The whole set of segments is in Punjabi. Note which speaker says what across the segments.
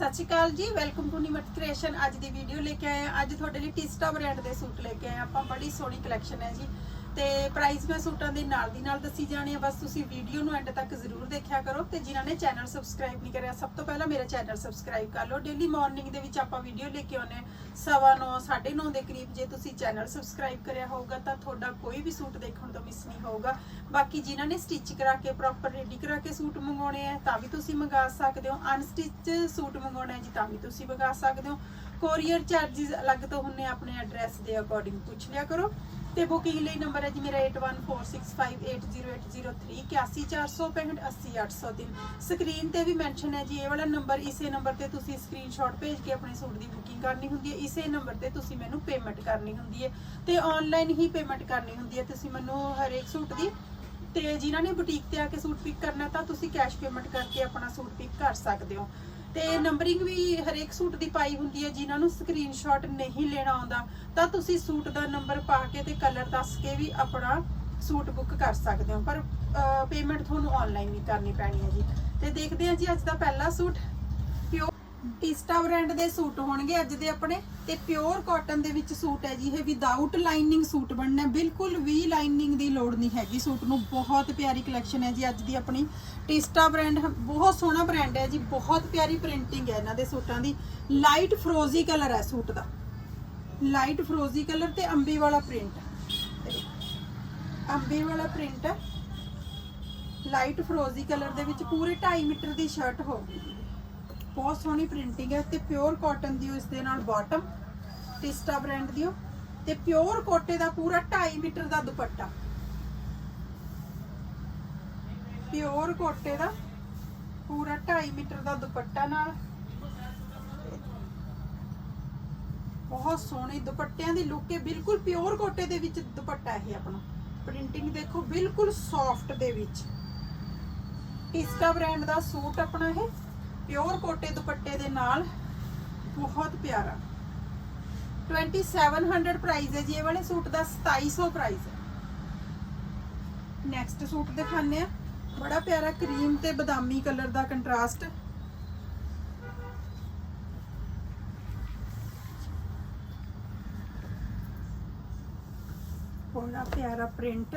Speaker 1: ਸਤਿ ਸ਼੍ਰੀ ਅਕਾਲ ਜੀ ਵੈਲਕਮ ਟੂ ਨਿਮਟ ਕ੍ਰੀਏਸ਼ਨ ਅੱਜ ਦੀ ਵੀਡੀਓ ਲੈ ਕੇ ਆਏ ਹਾਂ। ਅੱਜ ਤੁਹਾਡੇ ਲਈ ਟਿਸਟਾ ਬ੍ਰਾਂਡ ਦੇ ਸੂਟ ਲੈ ਕੇ ਆਏ ਆਪਾਂ ਬੜੀ ਸੋਹਣੀ ਕਲੈਕਸ਼ਨ ਹੈ ਜੀ। ਤੇ ਪ੍ਰਾਈਸ ਮੈਂ ਸੂਟਾਂ ਦੇ ਨਾਲ ਦੀ ਨਾਲ ਦੱਸੀ ਜਾਣੀ ਹੈ ਬਸ ਤੁਸੀਂ ਵੀਡੀਓ ਨੂੰ ਐਂਡ ਤੱਕ ਜ਼ਰੂਰ ਦੇਖਿਆ ਕਰੋ ਤੇ ਜਿਨ੍ਹਾਂ ਨੇ ਚੈਨਲ ਸਬਸਕ੍ਰਾਈਬ ਨਹੀਂ ਕਰਿਆ ਸਭ ਤੋਂ ਪਹਿਲਾਂ ਮੇਰਾ ਚੈਨਲ ਸਬਸਕ੍ਰਾਈਬ ਕਰ ਲਓ। ਡੇਲੀ ਮਾਰਨਿੰਗ ਦੇ ਵਿੱਚ ਆਪਾਂ ਵੀਡੀਓ ਲੈ ਕੇ ਆਉਂਦੇ ਹਾਂ। ਸਵਾ ਨੌ, ਸਾਢੇ 9:30 ਦੇ ਕਰੀਬ ਜੇ ਤੁਸੀਂ ਚੈਨਲ ਸਬਸਕ੍ਰਾਈਬ ਕਰਿਆ ਹੋਊਗਾ ਤਾਂ ਤੁਹਾਡਾ ਕੋਈ ਵੀ ਸੂਟ ਦੇਖਣ ਤੋਂ ਮਿਸ ਨਹੀਂ ਹੋਊਗਾ। ਬਾਕੀ ਜਿਨ੍ਹਾਂ ਨੇ ਸਟਿਚ ਕਰਾ ਕੇ ਪ੍ਰੋਪਰ ਰੈਡੀ ਕਰਾ ਕੇ ਸੂਟ ਮੰਗਾਉਣੇ ਆ ਤਾਂ ਵੀ ਤੁਸੀਂ ਮੰਗਾ ਸਕਦੇ ਹੋ। ਅਨਸਟਿਚ ਸੂਟ ਮੰਗਾਉਣਾ ਹੈ ਜੀ ਤਾਂ ਵੀ ਤੁਸੀਂ ਮੰਗਾ ਸਕਦੇ ਹੋ। ਕੋਰੀਅਰ ਚਾਰजेस ਅਲੱਗ ਤੋਂ ਹੁੰਨੇ ਆਪਣੇ ਐਡਰੈਸ ਦੇ ਅਕੋਰਡਿੰਗ ਪੁੱਛ ਲਿਆ ਕਰੋ। ਤੇ ਬੁਕਿੰਗ ਲਈ ਨੰਬਰ ਹੈ ਜੀ, ਮੇਰਾ 8146580803 8146580803 ਸਕਰੀਨ ਤੇ ਵੀ ਮੈਂਸ਼ਨ ਹੈ ਜੀ, ਇਹ ਵਾਲਾ ਨੰਬਰ, ਇਸੇ ਨੰਬਰ ਤੇ ਤੁਸੀਂ ਸਕਰੀਨਸ਼ਾਟ ਭੇਜ ਕੇ ਆਪਣੇ ਸੂਟ ਦੀ ਬੁਕਿੰਗ ਕਰਨੀ ਹੁੰਦੀ ਹੈ। ਇਸੇ ਨੰਬਰ ਤੇ ਤੁਸੀਂ ਮੈਨੂੰ ਪੇਮੈਂਟ ਕਰਨੀ ਹੁੰਦੀ ਹੈ। ਤੇ ਆਨਲਾਈਨ ਹੀ ਪੇਮੈਂਟ ਕਰਨੀ ਹੁੰਦੀ ਹੈ। ਤੁਸੀਂ ਮੈਨੂੰ ਹਰੇਕ ਸੂਟ ਦੀ, ਤੇ ਜਿਨ੍ਹਾਂ ਨੇ ਬੁਟੀਕ ਤੇ ਆ ਕੇ ਸੂਟ ਪਿਕ ਕਰਨਾ ਤਾਂ ਤੁਸੀਂ ਕੈਸ਼ ਪੇਮੈਂਟ ਕਰਕੇ ਆਪਣਾ ਸੂਟ ਪਿਕ ਕਰ ਸਕਦੇ ਹੋ। ਤੇ ਨੰਬਰਿੰਗ ਵੀ ਹਰੇਕ ਸੂਟ ਦੀ ਪਾਈ ਹੁੰਦੀ ਹੈ, ਜਿਨ੍ਹਾਂ ਨੂੰ ਸਕਰੀਨਸ਼ਾਟ ਨਹੀਂ ਲੈਣਾ ਆਉਂਦਾ, ਤਾਂ ਤੁਸੀਂ ਸੂਟ ਦਾ ਨੰਬਰ ਪਾ ਕੇ ਤੇ ਕਲਰ ਦੱਸ ਕੇ ਵੀ ਆਪਣਾ ਸੂਟ ਬੁੱਕ ਕਰ ਸਕਦੇ ਹੋ। ਪਰ ਪੇਮੈਂਟ ਤੁਹਾਨੂੰ ਆਨਲਾਈਨ ਹੀ ਕਰਨੀ ਪੈਣੀ ਹੈ ਜੀ। ਤੇ ਦੇਖਦੇ ਹਾਂ ਜੀ, ਅੱਜ ਦਾ ਪਹਿਲਾ ਸੂਟ ਟਿਸਟਾ ਬ੍ਰਾਂਡ ਦੇ ਸੂਟ ਹੋਣਗੇ ਅੱਜ ਦੇ ਆਪਣੇ ਤੇ ਪਿਓਰ ਕਾਟਨ ਦੇ ਵਿੱਚ ਸੂਟ ਹੈ ਜੀ, ਇਹ ਵਿਦਆਊਟ ਲਾਈਨਿੰਗ ਸੂਟ ਬਣਨਾ ਬਿਲਕੁਲ ਵੀ ਲਾਈਨਿੰਗ ਦੀ ਲੋੜ ਨਹੀਂ ਹੈਗੀ। ਸੂਟ ਨੂੰ ਬਹੁਤ ਪਿਆਰੀ ਕਲੈਕਸ਼ਨ ਹੈ ਜੀ ਅੱਜ ਦੀ ਆਪਣੀ। ਟਿਸਟਾ ਬ੍ਰਾਂਡ ਬਹੁਤ ਸੋਹਣਾ ਬ੍ਰਾਂਡ ਹੈ ਜੀ, ਬਹੁਤ ਪਿਆਰੀ ਪ੍ਰਿੰਟਿੰਗ ਹੈ ਇਹਨਾਂ ਦੇ ਸੂਟਾਂ ਦੀ। ਲਾਈਟ ਫਰੋਜ਼ੀ ਕਲਰ ਹੈ ਸੂਟ ਦਾ। ਲਾਈਟ ਫਰੋਜ਼ੀ ਕਲਰ ਤੇ ਅੰਬੀ ਵਾਲਾ ਪ੍ਰਿੰਟ ਅੰਬੀ ਵਾਲਾ ਪ੍ਰਿੰਟ ਲਾਈਟ ਫਰੋਜ਼ੀ ਕਲਰ ਦੇ ਵਿੱਚ ਪੂਰੇ 2.5 ਮੀਟਰ ਦੀ ਸ਼ਰਟ ਹੋਊਗੀ। ਬਹੁਤ ਸੋਹਣੀ ਪ੍ਰਿੰਟਿੰਗ ਹੈ ਤੇ ਪਿਓਰ ਕਾਟਨ ਦੀ ਇਸ ਦੇ ਨਾਲ ਬਾਟਮ ਟਿਸਟਾ ਬ੍ਰਾਂਡ ਦੀ ਤੇ ਪਿਓਰ ਕੋਟੇ ਦਾ ਪੂਰਾ 2.5 ਮੀਟਰ ਦਾ ਦੁਪੱਟਾ। ਪਿਓਰ ਕੋਟੇ ਦਾ ਪੂਰਾ 2.5 ਮੀਟਰ ਦਾ ਦੁਪੱਟਾ ਨਾਲ। ਬਹੁਤ ਸੋਹਣੇ ਦੁਪੱਟਿਆਂ ਦੀ ਲੁੱਕ ਹੈ, ਬਿਲਕੁਲ ਪਿਓਰ ਕੋਟੇ ਦੇ ਵਿੱਚ ਦੁਪੱਟਾ ਇਹ ਆਪਣਾ। ਪ੍ਰਿੰਟਿੰਗ ਦੇਖੋ, ਬਿਲਕੁਲ ਸੌਫਟ ਦੇ ਵਿੱਚ। ਟਿਸਟਾ ਬ੍ਰਾਂਡ ਦਾ ਸੂਟ ਆਪਣਾ ਇਹ। ਪਿਓਰ ਕੋਟੇ ਦੁਪੱਟੇ ਦੇ ਨਾਲ ਬਹੁਤ ਪਿਆਰਾ। 2700 ਪ੍ਰਾਈਸ ਹੈ ਜੀ, ਇਹ ਵਾਲੇ ਸੂਟ ਦਾ 2700 ਪ੍ਰਾਈਸ ਹੈ। ਨੈਕਸਟ ਸੂਟ ਦਿਖਾਉਂਦੇ ਆ ਬੜਾ ਪਿਆਰਾ ਕਰੀਮ ਤੇ ਬਦਾਮੀ ਕਲਰ ਦਾ ਕੰਟਰਾਸਟ ਬੜਾ ਪਿਆਰਾ ਪ੍ਰਿੰਟ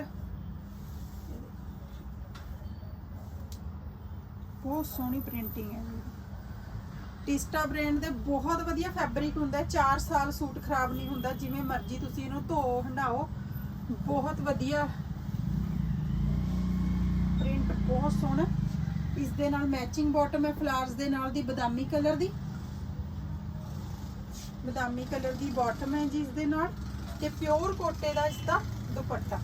Speaker 1: ਬਹੁਤ ਸੋਹਣੀ ਪ੍ਰਿੰਟਿੰਗ ਹੈ ਜੀ। ਟਿਸਟਾ ਬ੍ਰਾਂਡ ਦੇ ਬਹੁਤ ਵਧੀਆ ਫੈਬਰਿਕ ਹੁੰਦਾ ਹੈ। 4 ਸਾਲ ਸੂਟ ਖਰਾਬ ਨਹੀਂ ਹੁੰਦਾ, ਜਿਵੇਂ ਮਰਜ਼ੀ ਤੁਸੀਂ ਇਹਨੂੰ ਧੋ ਹੰਡਾਓ ਬਹੁਤ ਵਧੀਆ ਪ੍ਰਿੰਟ, ਬਹੁਤ ਸੋਹਣਾ। ਇਸ ਦੇ ਨਾਲ ਮੈਚਿੰਗ ਬਾਟਮ ਹੈ ਫਲਾਰਸ ਦੇ ਨਾਲ ਦੀ, ਬਦਾਮੀ ਕਲਰ ਦੀ। ਬਦਾਮੀ ਕਲਰ ਦੀ ਬਾਟਮ ਹੈ ਜੀ ਇਸ ਦੇ ਨਾਲ। ਤੇ ਪਿਓਰ ਕੋਟੇ ਦਾ ਇਸ ਦਾ ਦੁਪੱਟਾ।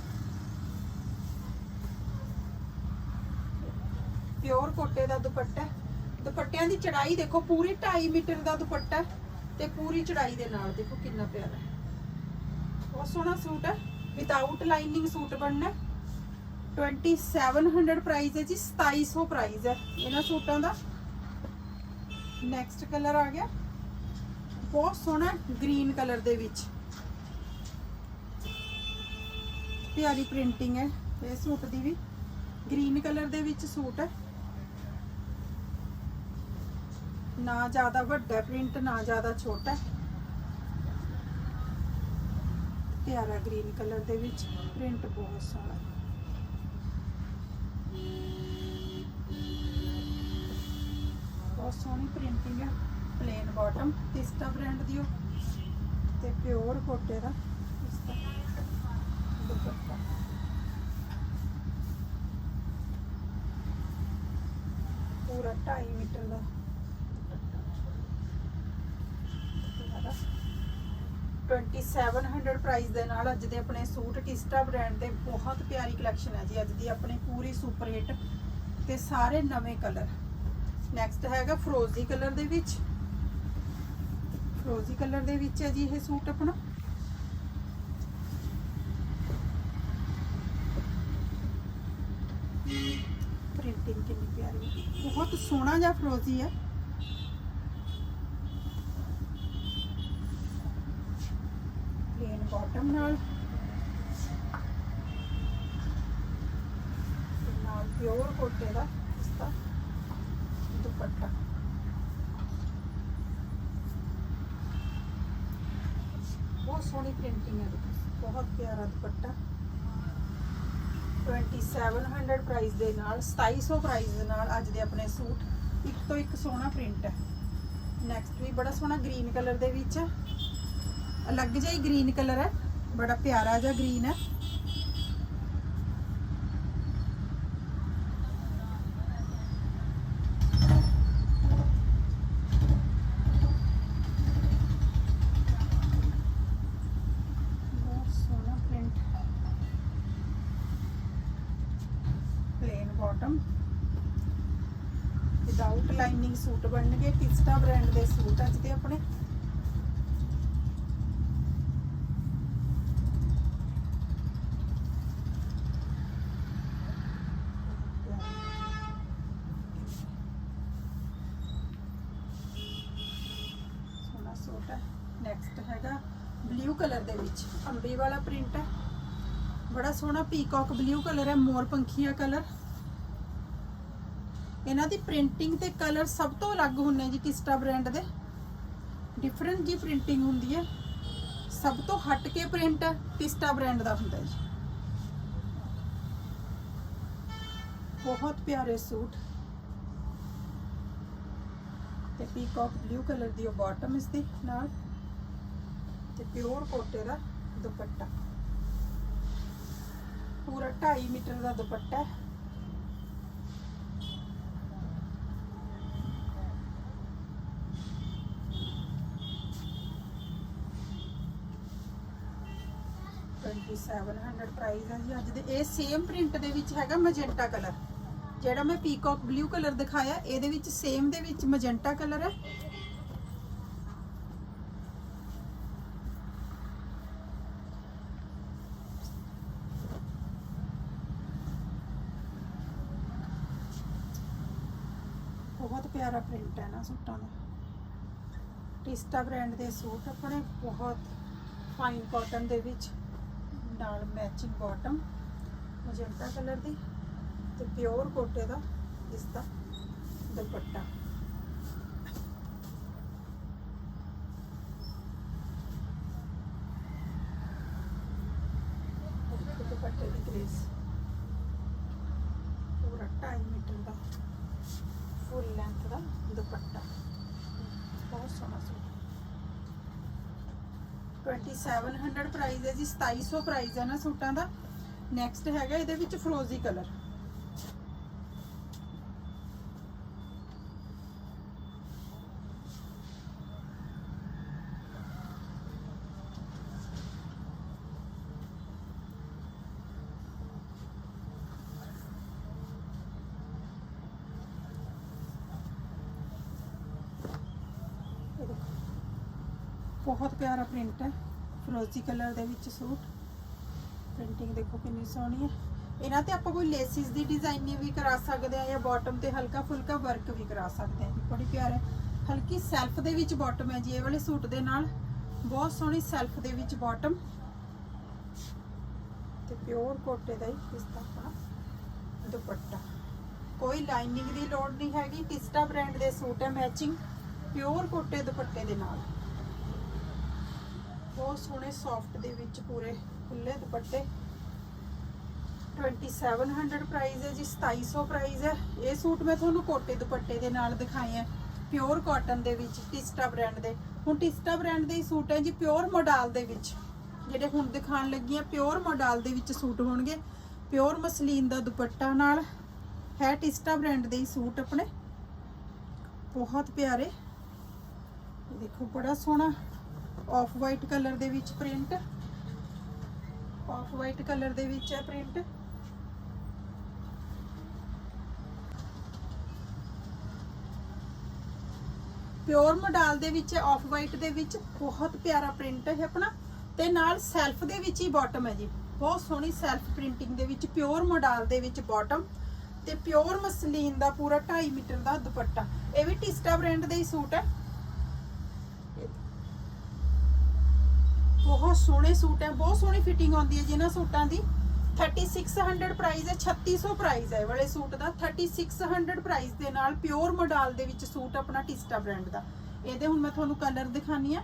Speaker 1: ਪਿਓਰ ਕੋਟੇ ਦਾ ਦੁਪੱਟਾ ਦੁਪੱਟਿਆਂ ਦੀ ਚੜਾਈ ਦੇਖੋ, ਪੂਰੀ 2.5 ਮੀਟਰ ਦਾ ਦੁਪੱਟਾ ਤੇ ਪੂਰੀ ਚੜਾਈ ਦੇ ਨਾਲ ਦੇਖੋ ਕਿੰਨਾ ਪਿਆਰਾ ਹੈ। ਬਹੁਤ ਸੋਹਣਾ ਸੂਟ ਹੈ। ਵਿਦਆਊਟ ਲਾਈਨਿੰਗ ਸੂਟ ਬਣਨਾ 2700 ਪ੍ਰਾਈਸ ਹੈ ਜੀ 2700 ਪ੍ਰਾਈਸ ਹੈ ਇਹਨਾਂ ਸੂਟਾਂ ਦਾ। ਨੈਕਸਟ ਕਲਰ ਆ ਗਿਆ। ਬਹੁਤ ਸੋਹਣਾ ਗ੍ਰੀਨ ਕਲਰ ਦੇ ਵਿੱਚ। ਪਿਆਰੀ ਪ੍ਰਿੰਟਿੰਗ ਹੈ ਇਹ ਸੂਟ ਦੀ ਵੀ। ਗ੍ਰੀਨ ਕਲਰ ਦੇ ਵਿੱਚ ਸੂਟ ਹੈ। ਨਾ ਜ਼ਿਆਦਾ ਵੱਡਾ ਪ੍ਰਿੰਟ ਨਾ ਜ਼ਿਆਦਾ ਛੋਟਾ ਪਿਆਰਾ ਗ੍ਰੀਨ ਕਲਰ ਦੇ ਵਿੱਚ ਪ੍ਰਿੰਟ ਬਹੁਤ ਸੋਹਣਾ ਬਹੁਤ ਸੋਹਣੀ ਪ੍ਰਿੰਟਿੰਗ ਹੈ ਪਲੇਨ ਬਾਟਮ ਟਿਸਟਾ ਬ੍ਰਾਂਡ ਦੀ ਓ ਤੇ ਪਿਓਰ ਕੋਟੇ ਦਾ ਦਾ ਦੁਪੱਟਾ। ਪੂਰਾ 2.5 ਮੀਟਰ ਦਾ ਦੁਪੱਟਾ 2700 ਪ੍ਰਾਈਸ ਦੇ ਨਾਲ ਅੱਜ ਦੇ ਆਪਣੇ ਸੂਟ ਟਿਸਟਾ ਬ੍ਰਾਂਡ ਦੇ ਬਹੁਤ ਪਿਆਰੀ ਕਲੈਕਸ਼ਨ ਹੈ ਜੀ। ਅੱਜ ਦੀ ਆਪਣੀ ਪੂਰੀ ਸੁਪਰ ਹਿੱਟ ਤੇ ਸਾਰੇ ਨਵੇਂ ਕਲਰ ਨੈਕਸਟ ਹੈਗਾ ਫਰੋਜ਼ੀ ਕਲਰ ਦੇ ਵਿੱਚ। ਫਰੋਜ਼ੀ ਕਲਰ ਦੇ ਵਿੱਚ ਹੈ ਜੀ ਇਹ ਸੂਟ ਆਪਣਾ। ਪ੍ਰਿੰਟਿੰਗ ਕਿੰਨੀ ਪਿਆਰੀ ਬਹੁਤ ਸੋਹਣਾ ਜਿਹਾ ਫਰੋਜ਼ੀ ਹੈ। ਬਟਮ ਨਾਲ ਬਹੁਤ ਸੋਹਣੀ ਪ੍ਰਿੰਟਿੰਗ ਹੈ ਬਹੁਤ ਪਿਆਰਾ ਦੁਪੱਟਾ 2700 ਪ੍ਰਾਈਸ ਦੇ ਨਾਲ 2700 ਪ੍ਰਾਈਸ ਦੇ ਨਾਲ ਅੱਜ ਦੇ ਆਪਣੇ ਸੂਟ ਇੱਕ ਤੋਂ ਇੱਕ ਸੋਹਣਾ ਪ੍ਰਿੰਟ ਹੈ। ਨੈਕਸਟ ਵੀ ਬੜਾ ਸੋਹਣਾ ਗ੍ਰੀਨ ਕਲਰ ਦੇ ਵਿੱਚ ਅਲੱਗ ਜਿਹਾ ਗ੍ਰੀਨ ਕਲਰ ਹੈ। ਬੜਾ ਪਿਆਰਾ ਜਿਹਾ ਗ੍ਰੀਨ ਹੈ। ਬਾਟਮ ਵਿਦਆਊਟ ਲਾਈਨਿੰਗ ਸੂਟ ਬਣਨਗੇ ਟਿਸਟਾ ਬ੍ਰਾਂਡ ਦੇ ਸੂਟ ਅੱਜ ਦੇ ਆਪਣੇ। ਸੋਹਣਾ ਹੈ। ਨੈਕਸਟ ਹੈਗਾ ਬਲੂ ਕਲਰ ਦੇ ਵਿੱਚ। ਅੰਬੀ ਵਾਲਾ ਪ੍ਰਿੰਟ ਹੈ। ਬੜਾ ਸੋਹਣਾ ਪੀਕਾਕ ਬਲੂ ਕਲਰ ਹੈ, ਮੋਰ ਪੰਖੀਆ ਕਲਰ ਇਹਨਾਂ ਦੀ ਪ੍ਰਿੰਟਿੰਗ ਤੇ ਕਲਰ ਸਭ ਤੋਂ ਅਲੱਗ ਹੁੰਨੇ ਜੀ ਕਿਸ਼ਟਾ ਬ੍ਰਾਂਡ ਦੇ। ਡਿਫਰੈਂਟ ਜੀ ਪ੍ਰਿੰਟਿੰਗ ਹੁੰਦੀ ਹੈ। ਸਭ ਤੋਂ ਹਟ ਕੇ ਪ੍ਰਿੰਟ ਕਿਸ਼ਟਾ ਬ੍ਰਾਂਡ ਦਾ ਹੁੰਦਾ ਜੀ। ਬਹੁਤ ਪਿਆਰੇ ਸੂਟ। ਤੇ ਪੀਕਾਕ ਬਲੂ ਕਲਰ ਦੀ ਉਹ ਬਾਟਮ ਇਸ ਦੀ ਨਾਲ ਤੇ ਪਿਓਰ ਕੋਟੇ ਦਾ ਦੁਪੱਟਾ। ਪੂਰਾ 2.5 ਮੀਟਰ ਦਾ ਦੁਪੱਟਾ ਪ੍ਰਾਈਸ ਹੈ ਜੀ। ਅੱਜ ਦੇ ਇਹ ਸੇਮ ਪ੍ਰਿੰਟ ਦੇ ਵਿੱਚ ਹੈਗਾ ਮਜੈਂਟਾ ਕਲਰ ਜਿਹੜਾ ਮੈਂ ਪੀਕਾਕ ਬਲੂ ਕਲਰ ਦਿਖਾਇਆ, ਇਹਦੇ ਵਿੱਚ ਸੇਮ ਦੇ ਵਿੱਚ ਮਜੈਂਟਾ ਕਲਰ ਹੈ। ਬਹੁਤ ਪਿਆਰਾ ਪ੍ਰਿੰਟ ਹੈ ਨਾ ਸੂਟਾਂ ਦਾ। ਟਿਸਟਾ ਬ੍ਰਾਂਡ ਦੇ ਸੂਟ ਆਪਣੇ ਬਹੁਤ ਫਾਈਨ ਕਾਟਨ ਦੇ ਵਿੱਚ, ਨਾਲ ਮੈਚਿੰਗ ਬਾਟਮ ਮਜੈਂਟਾ ਕਲਰ ਦੀ। ਤੇ ਪਿਓਰ ਕੋਟੇ ਦਾ ਇਸ ਦਾ ਦੁਪੱਟਾ। ਦੇਖੋ ਦੁਪੱਟੇ ਦੀ ਗ੍ਰੇਸ। ਪੂਰਾ 2.5 ਮੀਟਰ ਦਾ। ਫੁੱਲ ਲੈਂਥ ਦਾ ਦੁਪੱਟਾ। ਬਹੁਤ ਸੋਹਣਾ ਸੂਟ। 2700 ਪ੍ਰਾਈਸ ਹੈ ਜੀ 2700 ਪ੍ਰਾਈਸ ਹੈ ਨਾ ਸੂਟਾਂ ਦਾ। ਨੈਕਸਟ ਹੈਗਾ ਇਹਦੇ ਵਿੱਚ ਫਰੋਜ਼ੀ ਕਲਰ ਇਹ ਦੇਖੋ ਬਹੁਤ ਪਿਆਰਾ ਪ੍ਰਿੰਟ ਹੈ। ਫਰੋਜ਼ੀ ਕਲਰ ਦੇ ਵਿੱਚ ਸੂਟ। ਪ੍ਰਿੰਟਿੰਗ ਦੇਖੋ ਕਿੰਨੀ ਸੋਹਣੀ ਹੈ। ਇਹਨਾਂ ਤੇ ਆਪਾਂ ਕੋਈ ਲੇਸਿਸ ਦੀ ਡਿਜ਼ਾਈਨਿੰਗ ਵੀ ਕਰਾ ਸਕਦੇ ਆ ਜਾਂ ਬਾਟਮ ਤੇ ਹਲਕਾ ਫੁਲਕਾ ਵਰਕ ਵੀ ਕਰਾ ਸਕਦੇ ਆ ਜੀ ਬੜੀ ਪਿਆਰਾ ਹੈ। ਹਲਕੀ ਸੈਲਫ ਦੇ ਵਿੱਚ ਬਾਟਮ ਹੈ ਜੀ, ਇਹ ਵਾਲੇ ਸੂਟ ਦੇ ਨਾਲ। ਬਹੁਤ ਸੋਹਣੀ ਸੈਲਫ ਦੇ ਵਿੱਚ ਬਾਟਮ ਤੇ ਪਿਓਰ ਕੋਟੇ ਦਾ ਹੀ ਇਸ ਆਪਣਾ ਦੁਪੱਟਾ। ਕੋਈ ਲਾਈਨਿੰਗ ਦੀ ਲੋੜ ਨਹੀਂ ਹੈਗੀ। ਟਿਸਟਾ ਬ੍ਰਾਂਡ ਦੇ ਸੂਟ ਹੈ ਮੈਚਿੰਗ ਪਿਓਰ ਕੋਟੇ ਦੁਪੱਟੇ ਦੇ ਨਾਲ। ਬਹੁਤ ਸੋਹਣੇ ਸੌਫਟ ਦੇ ਵਿੱਚ ਪੂਰੇ ਖੁੱਲੇ ਦੁਪੱਟੇ। 2700 ਪ੍ਰਾਈਸ ਹੈ ਜੀ 2700 ਪ੍ਰਾਈਸ ਹੈ। ਇਹ ਸੂਟ ਮੈਂ ਤੁਹਾਨੂੰ ਕੋਟੇ ਦੁਪੱਟੇ ਦੇ ਨਾਲ ਦਿਖਾਏ ਆ ਪਿਓਰ ਕਾਟਨ ਦੇ ਵਿੱਚ ਟਿਸਟਾ ਬ੍ਰਾਂਡ ਦੇ। ਹੁਣ ਟਿਸਟਾ ਬ੍ਰਾਂਡ ਦੇ ਹੀ ਸੂਟ ਹੈ ਜੀ ਪਿਓਰ ਮੋਡਲ ਦੇ ਵਿੱਚ। ਜਿਹੜੇ ਹੁਣ ਦਿਖਾਣ ਲੱਗੀਆਂ ਪਿਓਰ ਮੋਡਲ ਦੇ ਵਿੱਚ ਸੂਟ ਹੋਣਗੇ। ਪਿਓਰ ਮਸਲੀਨ ਦਾ ਦੁਪੱਟਾ ਨਾਲ ਹੈ ਟਿਸਟਾ ਬ੍ਰਾਂਡ ਦੇ ਹੀ ਸੂਟ ਆਪਣੇ। ਬਹੁਤ ਪਿਆਰੇ। ਦੇਖੋ, ਬੜਾ ਸੋਹਣਾ ਆਫ ਵਾਈਟ ਕਲਰ ਦੇ ਵਿੱਚ ਪ੍ਰਿੰਟ ਆਫ ਵਾਈਟ ਕਲਰ ਦੇ ਵਿੱਚ ਹੈ ਪ੍ਰਿੰਟ ਪਿਓਰ ਮੋਡਲ ਦੇ ਵਿੱਚ ਆਫ ਵਾਈਟ ਦੇ ਵਿੱਚ ਬਹੁਤ ਪਿਆਰਾ ਪ੍ਰਿੰਟ ਹੈ ਆਪਣਾ। ਤੇ ਨਾਲ ਸੈਲਫ ਦੇ ਵਿੱਚ ਹੀ ਬਾਟਮ ਹੈ ਜੀ। ਬਹੁਤ ਸੋਹਣੀ ਸੈਲਫ ਪ੍ਰਿੰਟਿੰਗ ਦੇ ਵਿੱਚ ਪਿਓਰ ਮੋਡਲ ਦੇ ਵਿੱਚ ਬਾਟਮ ਤੇ ਪਿਓਰ ਮਸਲੀਨ ਦਾ ਪੂਰਾ 2.5 ਮੀਟਰ ਦਾ ਦੁਪੱਟਾ। ਇਹ ਵੀ ਟਿਸਟਾ ਬ੍ਰਾਂਡ ਦਾ ਹੀ ਸੂਟ ਹੈ। ਬਹੁਤ ਸੋਹਣੇ ਸੂਟ ਹੈ, ਬਹੁਤ ਸੋਹਣੀ ਫਿਟਿੰਗ ਆਉਂਦੀ ਹੈ ਜਿਹਨਾਂ ਸੂਟਾਂ ਦੀ। 3600 ਪ੍ਰਾਈਸ ਹੈ 3600 ਪ੍ਰਾਈਸ ਹੈ ਵਾਲੇ ਸੂਟ ਦਾ। 3600 ਪ੍ਰਾਈਸ ਦੇ ਨਾਲ ਪਿਓਰ ਮੋਡਲ ਦੇ ਵਿੱਚ ਸੂਟ ਆਪਣਾ ਟਿਸਟਾ ਬ੍ਰਾਂਡ ਦਾ। ਇਹਦੇ ਹੁਣ ਮੈਂ ਤੁਹਾਨੂੰ ਕਲਰ ਦਿਖਾਨੀ ਆ।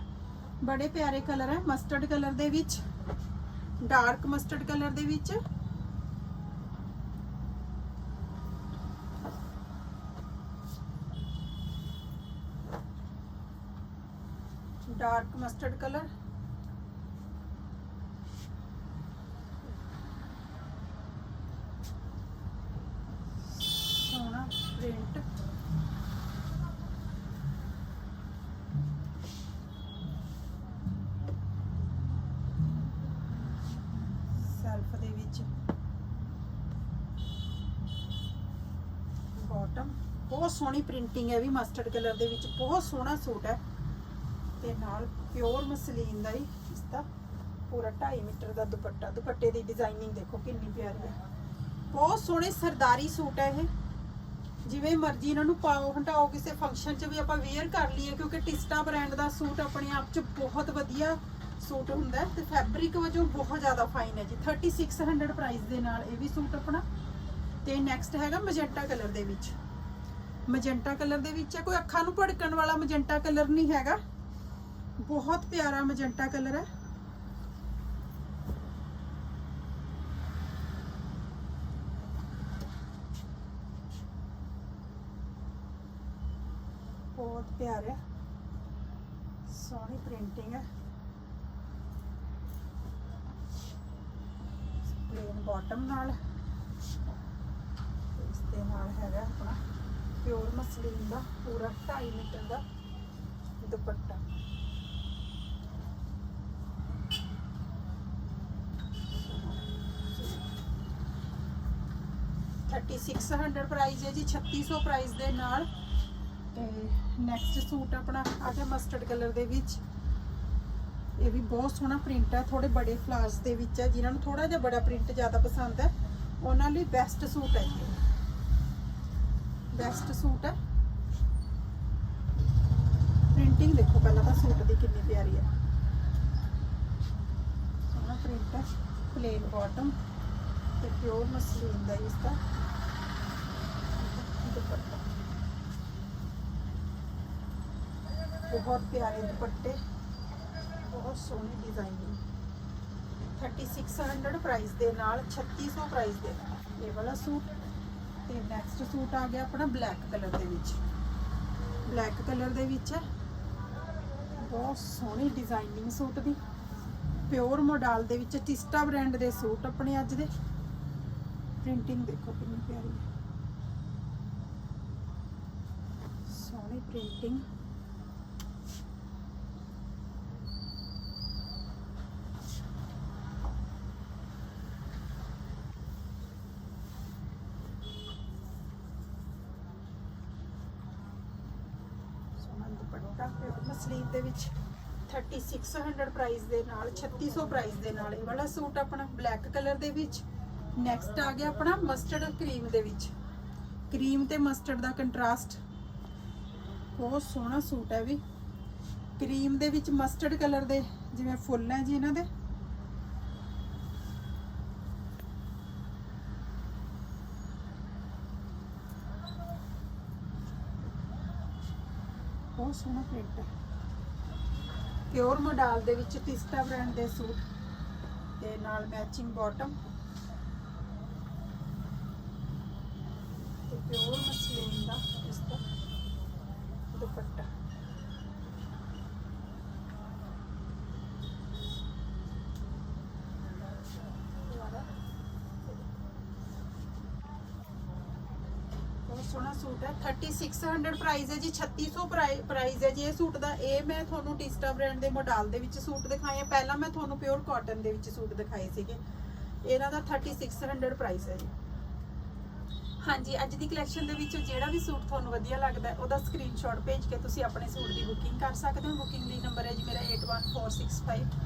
Speaker 1: ਬੜੇ ਪਿਆਰੇ ਕਲਰ ਹੈ ਮਸਟਰਡ ਕਲਰ ਦੇ ਵਿੱਚ ਡਾਰਕ ਮਸਟਰਡ ਕਲਰ ਦੇ ਵਿੱਚ। ਡਾਰਕ ਮਸਟਰਡ ਕਲਰ ਸੋਹਣਾ ਪ੍ਰਿੰਟ ਸੈਲਫ ਦੇ ਵਿੱਚ। ਬਾਟਮ ਬਹੁਤ ਸੋਹਣੀ ਪ੍ਰਿੰਟਿੰਗ ਹੈ ਵੀ ਮਸਟਰਡ ਕਲਰ ਦੇ ਵਿੱਚ। ਬਹੁਤ ਸੋਹਣਾ ਸੂਟ ਹੈ। ਤੇ ਨਾਲ ਪਿਓਰ ਮਸਲੀਨ ਦਾ ਹੀ ਇਸ ਦਾ ਪੂਰਾ 2.5 ਮੀਟਰ ਦਾ ਦੁਪੱਟਾ। ਦੁਪੱਟੇ ਦੀ ਡਿਜ਼ਾਈਨਿੰਗ ਦੇਖੋ ਕਿੰਨੀ ਪਿਆਰੀ ਹੈ। ਬਹੁਤ ਸੋਹਣੇ ਸਰਦਾਰੀ ਸੂਟ ਹੈ ਇਹ। ਜਿਵੇਂ ਮਰਜ਼ੀ ਇਹਨਾਂ ਨੂੰ ਪਾਓ, ਹਟਾਓ। ਕਿਸੇ ਫੰਕਸ਼ਨ 'ਚ ਵੀ ਆਪਾਂ ਵੇਅਰ ਕਰ ਲਈਏ ਕਿਉਂਕਿ ਟਿਸਟਾ ਬ੍ਰਾਂਡ ਦਾ ਸੂਟ ਆਪਣੇ ਆਪ 'ਚ ਬਹੁਤ ਵਧੀਆ ਸੂਟ ਹੁੰਦਾ ਹੈ ਤੇ ਫੈਬਰਿਕ ਵਜੋਂ ਬਹੁਤ ਜ਼ਿਆਦਾ ਫਾਈਨ ਹੈ ਜੀ। 3600 ਪ੍ਰਾਈਸ ਦੇ ਨਾਲ ਇਹ ਵੀ ਸੂਟ ਆਪਣਾ। ਤੇ ਨੈਕਸਟ ਹੈਗਾ ਮਜੈਂਟਾ ਕਲਰ ਦੇ ਵਿੱਚ। ਮਜੈਂਟਾ ਕਲਰ ਦੇ ਵਿੱਚ ਹੈ, ਕੋਈ ਅੱਖਾਂ ਨੂੰ ਭੜਕਣ ਵਾਲਾ ਮਜੈਂਟਾ ਕਲਰ ਨਹੀਂ ਹੈਗਾ। ਬਹੁਤ ਪਿਆਰਾ ਮਜੈਂਟਾ ਕਲਰ ਹੈ। ਬਹੁਤ ਪਿਆਰਾ ਸੋਹਣੀ ਪ੍ਰਿੰਟਿੰਗ ਹੈ ਪਲੇਨ ਬਾਟਮ ਨਾਲ। ਇਸ ਦੇ ਨਾਲ ਹੈਗਾ ਆਪਣਾ ਪਿਓਰ ਮਸਲੀਨ ਦਾ, ਪੂਰਾ 2.5 ਮੀਟਰ ਦਾ ਦੁਪੱਟਾ। ਥਰਟੀ 600 ਪ੍ਰਾਈਸ ਹੈ ਜੀ 3600 ਪ੍ਰਾਈਸ ਦੇ ਨਾਲ। ਤੇ ਨੈਕਸਟ ਸੂਟ ਆਪਣਾ ਆ ਗਿਆ ਮਸਟਰਡ ਕਲਰ ਦੇ ਵਿੱਚ। ਇਹ ਵੀ ਬਹੁਤ ਸੋਹਣਾ ਪ੍ਰਿੰਟ ਹੈ ਥੋੜੇ ਬੜੇ ਫਲਾਰਸ ਦੇ ਵਿੱਚ ਹੈ ਜਿਨ੍ਹਾਂ ਨੂੰ ਥੋੜਾ ਜਿਹਾ ਬੜਾ ਪ੍ਰਿੰਟ ਜ਼ਿਆਦਾ ਪਸੰਦ ਹੈ ਉਹਨਾਂ ਲਈ ਬੈਸਟ ਸੂਟ ਹੈ ਜੀ। ਬੈਸਟ ਸੂਟ ਹੈ ਪ੍ਰਿੰਟਿੰਗ ਦੇਖੋ ਪਹਿਲਾਂ ਤਾਂ ਸੂਟ ਦੀ ਕਿੰਨੀ ਪਿਆਰੀ ਹੈ ਸੋਹਣਾ ਪ੍ਰਿੰਟ ਹੈ ਪਲੇਨ ਬਾਟਮ ਤੇ ਪਿਓਰ ਮਸਲੀਨ ਦਾ ਇਸ ਦਾ ਦੁਪੱਟਾ। ਬਹੁਤ ਪਿਆਰੇ ਦੁਪੱਟੇ। ਬਹੁਤ ਸੋਹਣੀ ਡਿਜ਼ਾਈਨਿੰਗ 3600 ਪ੍ਰਾਈਸ ਦੇ ਨਾਲ 3600 ਪ੍ਰਾਈਸ ਦੇ ਨਾਲ ਇਹ ਵਾਲਾ ਸੂਟ। ਤੇ ਨੈਕਸਟ ਸੂਟ ਆ ਗਿਆ ਆਪਣਾ ਬਲੈਕ ਕਲਰ ਦੇ ਵਿੱਚ। ਬਲੈਕ ਕਲਰ ਦੇ ਵਿੱਚ ਹੈ। ਬਹੁਤ ਸੋਹਣੀ ਡਿਜ਼ਾਈਨਿੰਗ ਸੂਟ ਦੀ। ਪਿਓਰ ਮੋਡਲ ਦੇ ਵਿੱਚ ਟਿਸਟਾ ਬ੍ਰਾਂਡ ਦੇ ਸੂਟ ਆਪਣੇ ਅੱਜ ਦੇ। ਪ੍ਰਿੰਟਿੰਗ ਦੇਖੋ ਕਿੰਨੀ ਪਿਆਰੀ ਹੈ। ਸੋਹਣੀ ਪ੍ਰਿੰਟਿੰਗ ਸੋਹਣਾ ਦੁਪੱਟਾ ਪਿਓਰ ਮਸਲੀਨ ਦੇ ਵਿੱਚ 3600 ਪ੍ਰਾਈਸ ਦੇ ਨਾਲ 3600 ਪ੍ਰਾਈਸ ਦੇ ਨਾਲ ਇਹ ਵਾਲਾ ਸੂਟ ਆਪਣਾ ਬਲੈਕ ਕਲਰ ਦੇ ਵਿੱਚ। ਨੈਕਸਟ ਆ ਗਿਆ ਆਪਣਾ ਮਸਟਰਡ ਕਰੀਮ ਦੇ ਵਿੱਚ। ਕਰੀਮ ਤੇ ਮਸਟਰਡ ਦਾ ਕੰਟਰਾਸਟ ਬਹੁਤ ਸੋਹਣਾ ਸੂਟ ਹੈ ਵੀ। ਕਰੀਮ ਦੇ ਵਿੱਚ ਮਸਟਰਡ ਕਲਰ ਦੇ ਜਿਵੇਂ ਫੁੱਲ ਹੈ ਜੀ ਇਹਨਾਂ ਦੇ। ਬਹੁਤ ਸੋਹਣਾ ਪ੍ਰਿੰਟ ਹੈ। ਪਿਓਰ ਮੋਡਲ ਦੇ ਵਿੱਚ ਟਿਸਟਾ ਬ੍ਰਾਂਡ ਦੇ ਸੂਟ ਤੇ ਨਾਲ ਮੈਚਿੰਗ ਬਾਟਮ। ਤੇ ਪਿਓਰ ਮਸਲੀਨ ਦਾ ਇਸ ਦਾ ਦੁਪੱਟਾ ਦੁਬਾਰਾ। ਬਹੁਤ ਸੋਹਣਾ ਸੂਟ ਹੈ 3600 ਪ੍ਰਾਈਸ ਹੈ ਜੀ 3600 ਪ੍ਰਾਈਸ ਹੈ ਜੀ ਇਹ ਸੂਟ ਦਾ। ਇਹ ਮੈਂ ਤੁਹਾਨੂੰ ਟਿਸਟਾ ਬ੍ਰਾਂਡ ਦੇ ਮਾਡਲ ਦੇ ਵਿੱਚ ਸੂਟ ਦਿਖਾਏ ਆ। ਪਹਿਲਾਂ ਮੈਂ ਤੁਹਾਨੂੰ ਪਿਓਰ ਕਾਟਨ ਦੇ ਵਿੱਚ ਸੂਟ ਦਿਖਾਏ ਸੀਗੇ। ਇਹਨਾਂ ਦਾ 3600 ਪ੍ਰਾਈਸ ਹੈ ਜੀ। ਹਾਂਜੀ, ਅੱਜ ਦੀ ਕਲੈਕਸ਼ਨ ਦੇ ਵਿੱਚੋਂ ਜਿਹੜਾ ਵੀ ਸੂਟ ਤੁਹਾਨੂੰ ਵਧੀਆ ਲੱਗਦਾ ਉਹਦਾ ਸਕਰੀਨਸ਼ਾਟ ਭੇਜ ਕੇ ਤੁਸੀਂ ਆਪਣੇ ਸੂਟ ਦੀ ਬੁਕਿੰਗ ਕਰ ਸਕਦੇ ਹੋ। ਬੁਕਿੰਗ ਲਈ ਨੰਬਰ ਹੈ ਜੀ ਮੇਰਾ 81465